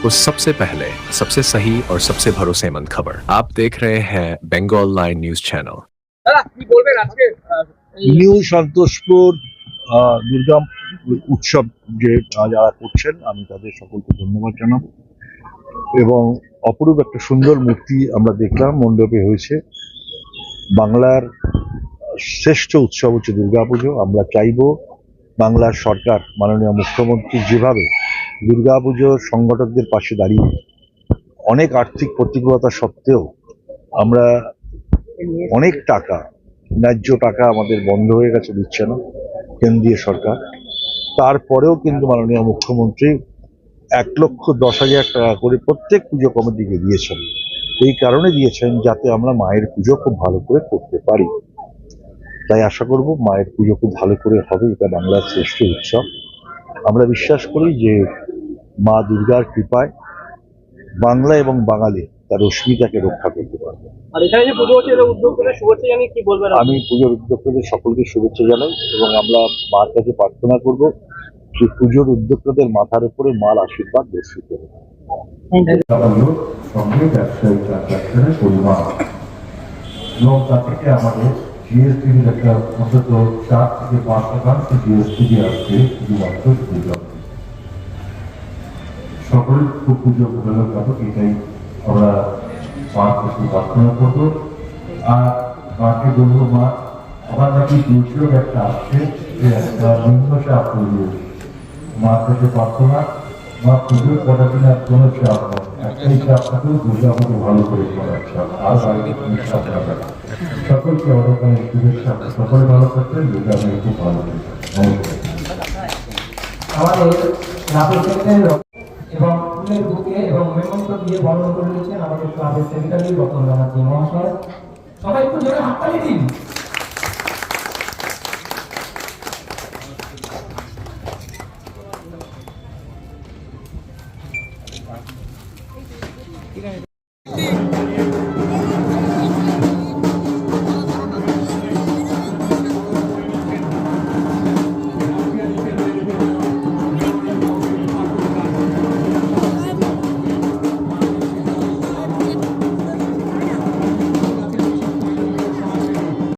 आपको सबसे पहले सबसे सही और सबसे भरोसेमंद खबर आप देख रहे हैं बंगाल लाइन न्यूज चैनल দাদা কি বলবেন আজকে আহ, এই নিউ সন্তোষপুর আহ, দুর্গা উৎসব যে আহ, যারা করছেন আমি তাদের সকলকে ধন্যবাদ জানাবো এবং অপরূপ একটা সুন্দর মূর্তি আমরা দেখলাম মণ্ডপে হয়েছে বাংলার শ্রেষ্ঠ উৎসব হচ্ছে দুর্গাপুজো আমরা চাইবো বাংলার সরকার মাননীয় মুখ্যমন্ত্রী যেভাবে দুর্গাপুজোর সংগঠকদের পাশে দাঁড়িয়ে অনেক আর্থিক প্রতিকূলতা সত্ত্বেও আমরা অনেক টাকা, ন্যায্য টাকা আমাদের বন্ধ হয়ে গেছে, দিচ্ছে না কেন্দ্রীয় সরকার। তারপরেও কিন্তু মাননীয় মুখ্যমন্ত্রী এক লক্ষ দশ হাজার টাকা করে প্রত্যেক পুজো কমিটিকে দিয়েছেন। এই কারণে দিয়েছেন যাতে আমরা মায়ের পুজো খুব ভালো করে করতে পারি। তাই আশা করব মায়ের পুজো খুব ভালো করে হবে, এটা বাংলার শ্রেষ্ঠ উৎসব। আমরা বিশ্বাস করি যে মা দুর্গার কৃপায় বাংলা এবং বাঙালি তার অস্মিতাকে রক্ষা করতে পারবে আর এখানে যে পুজো হচ্ছে এটা উদ্যোক্তাদের শুভেচ্ছা জানিয়ে কি বলবেন আপনি? আমি পুজোর উদ্যোক্তাদের সকলকে শুভেচ্ছা জানাই এবং আমরা মার কাছে প্রার্থনা করব যে পুজোর উদ্যোক্তাদের মাথার উপরে মার আশীর্বাদ বর্ষিত হোক। হলো সঙ্গে ব্যবসায়িক ট্রানজাকশনের পরিমাণ এবং তা থেকে আমাদের জিএসটির একটা অন্তত চার থেকে পাঁচ শতাংশ জিএসটি দিয়ে আসছে শুধুমাত্র দুর্গা সকল পুজো ভালো কাটুক এটাই আমরা মার কাছে প্রার্থনা করব। আর মাকে বলব, মা আমার নাকি দুর্যোগ একটা আসছে, যে একটা নিম্নচাপ তৈরি হয়েছে। মার কাছে প্রার্থনা, মা, পুজোর দিন আর কোনো চাপ নয় একটাই চাপ থাকেও দুর্গা পুজো ভালো করে করার চাপ। আর বাড়িতে কোনো চাপ না। সকলকে অনেক শুভেচ্ছা সকলে ভালো থাকবেন দুর্গা পুজো খুব ভালো করে আমাদের ফুলের বুকে এবং মেমন্ত দিয়ে বর্ণনা করে দিয়েছেন আমাদের ক্লাবের সেক্রেটারি রতন ব্যানার্জি মহাশয়। সবাই একটু জোরে হাততালি দিন।